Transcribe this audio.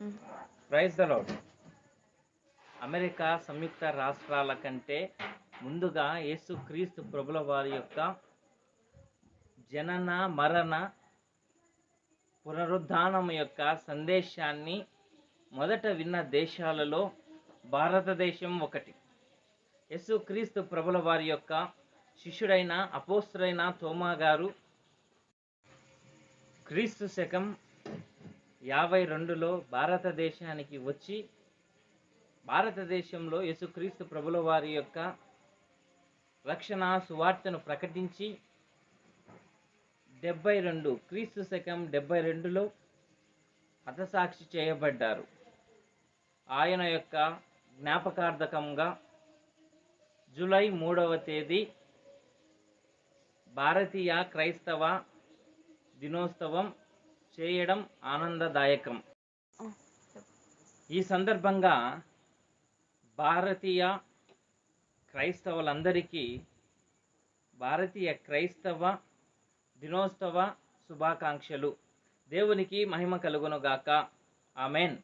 Praise the Lord America సంయుక్త రాష్ట్రాల కంటే ముందుగా యేసుక్రీస్తు ప్రభుల వారి యొక్క జనన మరణ పునరుద్ధానం యొక్క సందేశాన్ని మొదట విన్న దేశాలలో భారతదేశం ఒకటి. యేసుక్రీస్తు ప్రభుల వారి యొక్క శిష్యుడైన అపోస్తుడైన తోమా గారు క్రీస్తు శకం యాభై రెండులో భారతదేశానికి వచ్చి భారతదేశంలో యేసుక్రీస్తు ప్రభుల వారి యొక్క రక్షణ సువార్తను ప్రకటించి డెబ్బై రెండు క్రీస్తు శకం డెబ్బై రెండులో హతసాక్షి చేయబడ్డారు. ఆయన యొక్క జ్ఞాపకార్థకంగా జూలై మూడవ తేదీ భారతీయ క్రైస్తవ దినోత్సవం చేయడం ఆనందదాయకం. ఈ సందర్భంగా భారతీయ క్రైస్తవులందరికీ భారతీయ క్రైస్తవ దినోత్సవ శుభాకాంక్షలు. దేవునికి మహిమ కలుగునుగాక. ఆమెన్.